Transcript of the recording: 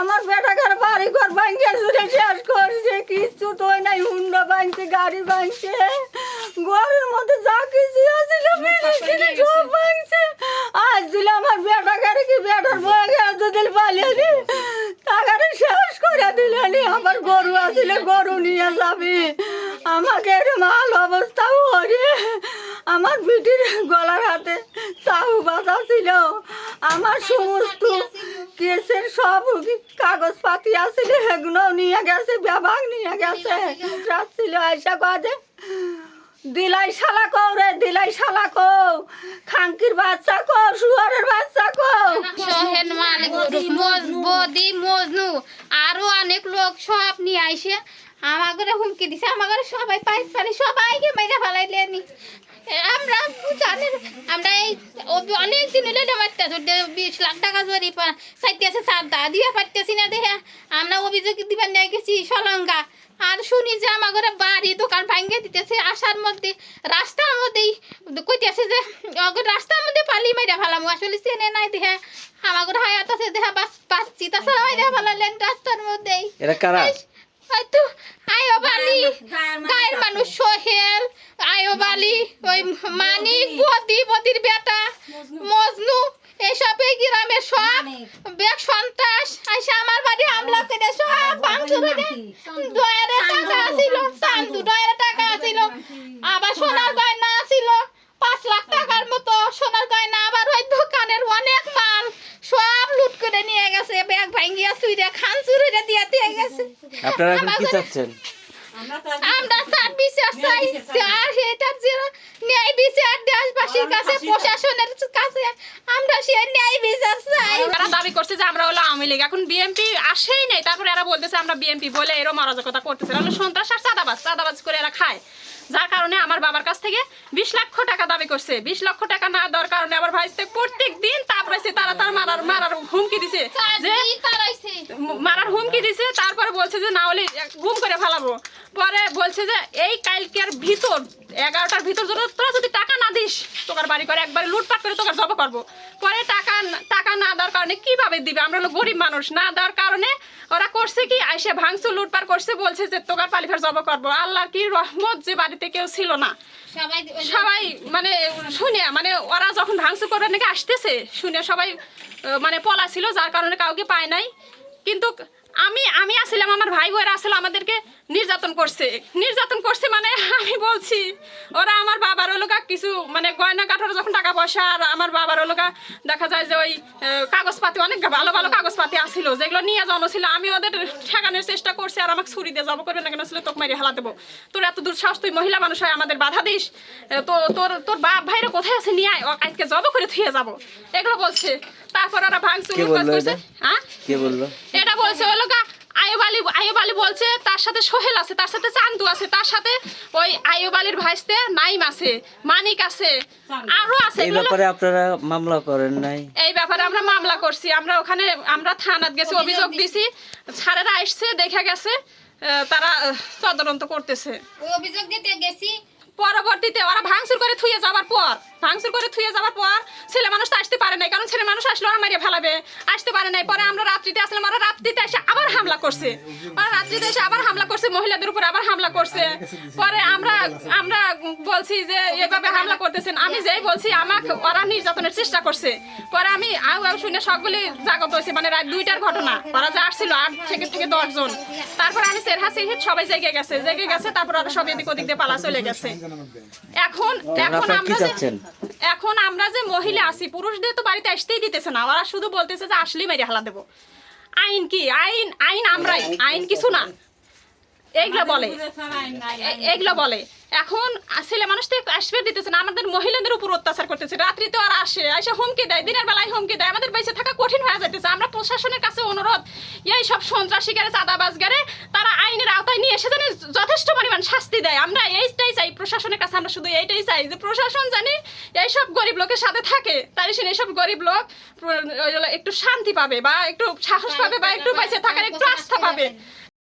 আমার বেটাকার বাড়ি ঘর ভাঙিয়ে চুরে শেষ করছে কিচ্ছু তো নাই হুন্ডা ভাঙছে গাড়ি ভাঙছে। ঘরের মধ্যে যা কিছু আছিল সব ভাঙছে। আজ দিল আমার বেটাকারে কি বেটার বয়ে দিল পালিয়ে টাকারে শেষ করে দিলেনি আমার গরু আছিল গরু নিয়ে যাবি। আমাকে এরকম হাল অবস্থা করে। আমার বিটির গলার হাতে চাউ বাঁধা ছিল। আমার সমস্ত কেসের সব কাগজপাতি আছিল সেগুলো নিয়ে গেছে বিভাগ নিয়ে গেছে। ছিল আইসা কাজে দিলাই শালা কও রে, দিলাই শালা কও খাঙ্কির বাচ্চা কও, শুয়ারের বাচ্চা কও। সোহেন মালিক বদি, মজনু, আরও অনেক লোক সব নিয়ে আইসে। আমাকে হুমকি দিছে আমাকে সবাই পাই পারি সবাইকে মেরে ফেলাইলেনি। আমরা জানেন আমরা এই অনেক দিন হলে মারতেছি বিশ লাখ টাকা জরি চাইতেছে চার দা দিয়ে পারতেছি না দেখে আমরা অভিযোগ দিবার নিয়ে গেছি সলঙ্গা। আর শুনি যে আমার বাড়ি দোকান ভাঙ্গে দিতেছে আসার মধ্যে। রাস্তার মধ্যেই কইতেছে যে রাস্তার মধ্যে পালি মাইরা ফেলাম। আসলে চেনে নাই দেখে আমার হায়াত আছে দেখা বাস পাচ্ছি তাছাড়া মাইরা ফেলালেন রাস্তার মধ্যেই। এরা কারা? হয়তো আয়ো বালি। গায়ের মানুষ আয়ো বালি ওই মানিক বদি বদির বেটা মজনু এইসব এই গ্রামের সব বেগ সন্ত্রাস। আইসা আমার বাড়ি হামলা করে সব ভাঙচুর করে দয়ারে টাকা আছিল চান্দু দয়ারে টাকা আছিল। আবার সোনার গয়না। আছিল। পাঁচ লাখ টাকার মতো সোনার গয়না আবার ওই দোকানের অনেক মাল সব লুট করে নিয়ে গেছে। ব্যাগ ভাঙ্গিয়া সুইরে খান চুরিরে দিয়ে দিয়ে গেছে। আপনারা কি চাচ্ছেন? আমরা তার বিচার চাই আর এটার যে ন্যায় বিচার দেশবাসীর কাছে প্রশাসনের কাছে আমরা সে ন্যায় বিচার চাই। তারা দাবি করছে যে আমরা হলো আওয়ামী লীগ। এখন বিএমপি আসেই নেই। তারপরে এরা বলতেছে আমরা বিএমপি বলে এরকম অরাজকতা করতেছে। এরা হলো সন্ত্রাস আর চাঁদাবাজ। চাঁদাবাজ করে এরা খায়। যার কারণে আমার বাবার কাছ থেকে বিশ লক্ষ টাকা দাবি করছে। বিশ লক্ষ টাকা না দেওয়ার কারণে আমার ভাই প্রত্যেক দিন তারপরে সে তারা তার মারার মারার হুমকি দিছে। যে মারার হুমকি দিছে তারপরে বলছে যে না হলে গুম করে ফেলাবো। পরে বলছে যে এই কালকের ভিতর এগারোটার ভিতর যদি তোরা যদি টাকা না দিস তোকার বাড়ি করে একবারে লুটপাট করে তোকার জব করব। পরে টাকা টাকা না দেওয়ার কারণে কীভাবে দিবে? আমরা হলো গরিব মানুষ না দেওয়ার কারণে ওরা করছে কি? আইসে ভাঙচুর লুটপাট করছে বলছে যে তোকার পালিফার জব করব। আল্লাহর কি রহমত যে বাড়িতে কেউ ছিল না। সবাই মানে শুনে মানে ওরা যখন ভাঙচুর করে নাকি আসতেছে শুনে সবাই মানে পলা ছিল যার কারণে কাউকে পায় নাই। কিন্তু আমি আমি আসলাম, আমার ভাই বোয়েরা আসলে, আমাদেরকে নির্যাতন করছে। নির্যাতন করছে মানে আমি বলছি ওরা আমার বাবার ওলোকা কিছু মানে গয়না কাঠার যখন টাকা পয়সা আর আমার বাবার ওলোকা দেখা যায় যে ওই কাগজপাতি অনেক ভালো ভালো কাগজপাতি আসছিল যেগুলো নিয়ে যাওয়ানো ছিল আমি ওদের ঠেকানোর চেষ্টা করছি আর আমাকে ছুরি দিয়ে যাব করবে না কেন ছিল তোকে মারি হেলা দেবো। তোর এত দূর সাহস তুই মহিলা মানুষ হয় আমাদের বাধা দিস। তো তোর তোর বাপ ভাইরা কোথায় আছে নিয়ে আয় আজকে জব করে থুয়ে যাব। এগুলো বলছে। তারপর ওরা ভাঙচুর করছে এটা? হ্যাঁ? এটা বলছে হলো গা আয়ুব আলী আয়ুব আলী বলছে তার সাথে সোহেল আছে তার সাথে চান্দু আছে তার সাথে ওই আয়ুব আলীর ভাইস্তে নাইম আছে মানিক আছে আরও আছে। এই ব্যাপারে আপনারা মামলা করেন নাই? এই ব্যাপারে আমরা মামলা করছি। আমরা ওখানে আমরা থানাত গেছি অভিযোগ দিছি। স্যারেরা আসছে দেখে গেছে তারা তদন্ত করতেছে। ওই অভিযোগ দিতে গেছি। পরবর্তীতে ওরা ভাঙচুর করে থুয়ে যাওয়ার পর ভাঙচুর করে থুয়ে যাওয়ার পর ছেলে মানুষ তো আসতে পারে নাই কারণ ছেলে মানুষ আসলে ওরা মারিয়ে ফেলাবে। আসতে পারে নাই পরে আমরা রাত্রিতে আসলাম ওরা করছে। ওরা রাত্রিতে এসে আবার হামলা করছে মহিলাদের উপর আবার হামলা করছে। পরে আমরা আমরা বলছি যে এভাবে হামলা করতেছেন। আমি যেই বলছি আমাকে ওরা নির্যাতনের চেষ্টা করছে। পরে আমি আউ আউ শুনে সবগুলি জাগত হয়েছে মানে রাত দুইটার ঘটনা। ওরা যে আসছিল আট থেকে থেকে দশজন। তারপর আমি সেরহা সেরহিত সবাই জেগে গেছে। জেগে গেছে তারপর ওরা সব এদিক ওদিক দিয়ে পালা চলে গেছে। এখন এখন আমরা যে এখন আমরা যে মহিলা আছি পুরুষদের তো বাড়িতে আসতেই দিতেছে না। ওরা শুধু বলতেছে যে আসলেই মেরে হালা দেবো। আইন কি আইন আইন আমরাই আইন কিছু না এইগুলো বলে। এ- এগুলো বলে। এখন ছেলে মানুষ তো আসবে দিতেছে না আমাদের মহিলাদের উপর অত্যাচার করতেছে রাত্রিতে ওরা আসে এসে হুমকি দেয় দিনের বেলায় হুমকি দেয় আমাদের বেঁচে থাকা কঠিন হয়ে যাইতেছে। আমরা প্রশাসনের কাছে অনুরোধ এই সব সন্ত্রাসী গারে চাঁদাবাজ গারে তারা আইনের আওতায় নিয়ে এসে জানে যথেষ্ট পরিমাণ শাস্তি দেয়। আমরা এইটাই চাই প্রশাসনের কাছে আমরা শুধু এইটাই চাই যে প্রশাসন জানি এইসব গরিব লোকের সাথে থাকে তাই সে এইসব গরিব লোক একটু শান্তি পাবে বা একটু সাহস পাবে বা একটু বেঁচে থাকার একটু আস্থা পাবে।